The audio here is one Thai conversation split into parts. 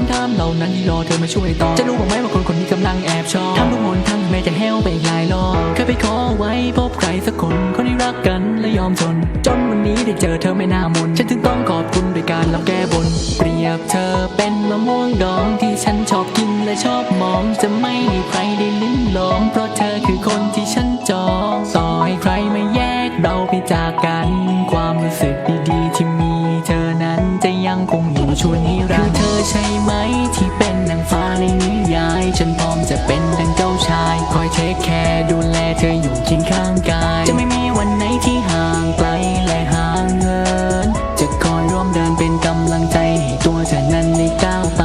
คำถามเหล่านั้นที่รอเธอมาช่วยตอบจะรู้บ้างไหมว่าคนคนนี้กำลังแอบชอบทำทุกหนทั้งแม้จะแห้วไปอีกหลายรอบเคยไปขอไว้พบใครสักคนคนที่รักกันและยอมทนจนวันนี้ได้เจอเธอไม่น่ามนฉันถึงต้องขอบคุณด้วยการลำแก้บน เปรียบเธอเป็นมะม่วงดองที่ฉันชอบกินและชอบมองจะไม่ให้ใครได้ลิ้มลองเพราะเธอคือคนที่ฉันจองต่อให้ใครมาแยกเราไปจากกัน ความรู้สึกดีๆที่มีเธอนั้นจะยังคงอยู่ชวนให้รักเธอ ใช่ไหมที่เป็นนางฟ้าในนิยาย ฉันพร้อมจะเป็นดังเจ้าชาย คอยเทคแคร์ดูแลเธออยู่เคียงข้างกาย จะไม่มีวันไหนที่ห่างไกลและห่างเหิน จะคอยร่วมเดินเป็นกำลังใจให้ตัวเธอนั้นได้ก้าวไป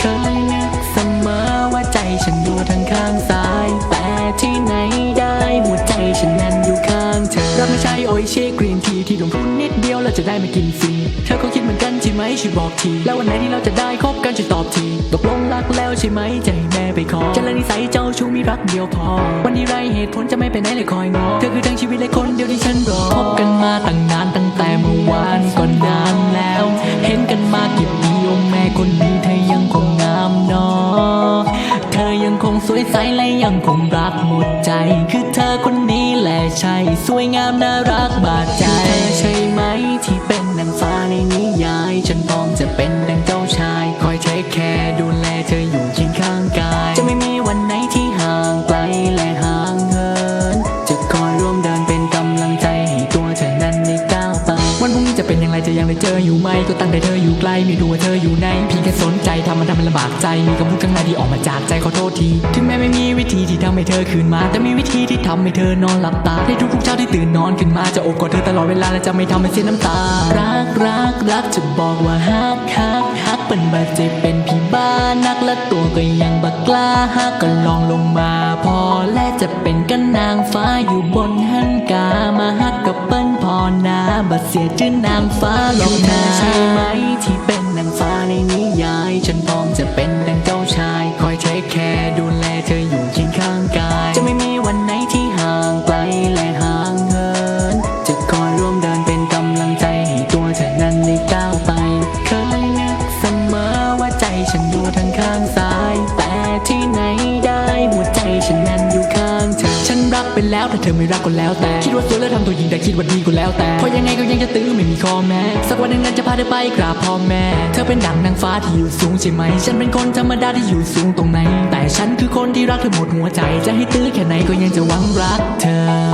เคยนึกเสมอว่าใจฉันอยู่ทางข้างซ้าย แต่ที่ไหนได้หัวใจฉันนั้นอยู่ข้างเธอรับไม่ใช่โออิชิกรีนทีที่ลงทุนนิดเดียวเราจะได้มากินฟรี เธอก็คิดเหมือนกัน ไหมช่วยบอกที แล้ววันไหนที่เราจะได้คบกันช่วยตอบทีตกลงรักแล้วใช่ไหมจะให้แม่ไปขอจะละนิสัยเจ้าชู้มีรักเดียวพอ วันนี้ไรเหตุผลจะไม่ไปไหนเลยคอยงอเธอคือทั้งชีวิตและคนเดียวที่ฉันรอคบกันมาตั้งนานตั้งแต่เมื่อวานก็นานแล้ว เห็นกันมากี่ปีโอ้แม่คนนี้เธอยังคงงามเนอเธอยังคงสวยใสและยังคงรักหมดใจ คือเธอคนนี้แหละใช่ สวยงามน่ารักบาดใจเธอใช่ไหมที่เป็นนางฟ้าในนิยายฉัน ไหมก็ตั้งแต่เธออยู่ใกล้ไม่รู้ว่าเธออยู่ไหนเพียงแค่สนใจทำมันทำมันลำบากใจมีคำพูดข้างในที่ออกมาจากใจขอโทษที ถึงแม้ไม่มีวิธีที่ทำให้เธอคืนมา แต่มีวิธีที่ทำให้เธอนอนหลับตาในทุกๆเช้าที่ตื่นนอนขึ้นมาจะโอบกอดเธอตลอดเวลาและจะไม่ทำให้เสียน้ำตา รักรักรักจะบอกว่าฮักฮักฮัก เป็นบาดเจ็บเป็นพี่บ้านักและตัวก็ยังบักกล้าฮักก็ลองลงมาพอและจะเป็นกันนางฟ้าอยู่บนหันกามาฮักกับเปิ้นพอนาบัดเสียชื่อนางฟ้าลงนาใช่ไหมที่เป็นนางฟ้าในนิยาย ฉันพร้อมจะเป็นดังเจ้าชาย มันอยู่ทางข้างซ้าย แต่ที่ไหนได้หัวใจฉันนั้นอยู่ข้างเธอ ฉันรักไปแล้วถ้าเธอไม่รักก็แล้วแต่ คิดว่าสวยแล้วทำตัวหญิงแต่คิดว่าดีก็แล้วแต่เพราะยังไงก็ยังจะตื้อไม่มีข้อแม้ สักวันหนึ่งนั้นจะพาเธอไปกราบพ่อแม่ เธอเป็นดั่งนางฟ้าที่อยู่สูงใช่ไหม ฉันเป็นคนธรรมดาที่อยู่สูงตรงไหน แต่ฉันคือคนที่รักเธอหมดหัวใจ จะให้ตื้อแค่ไหนก็ยังจะหวังรักเธอ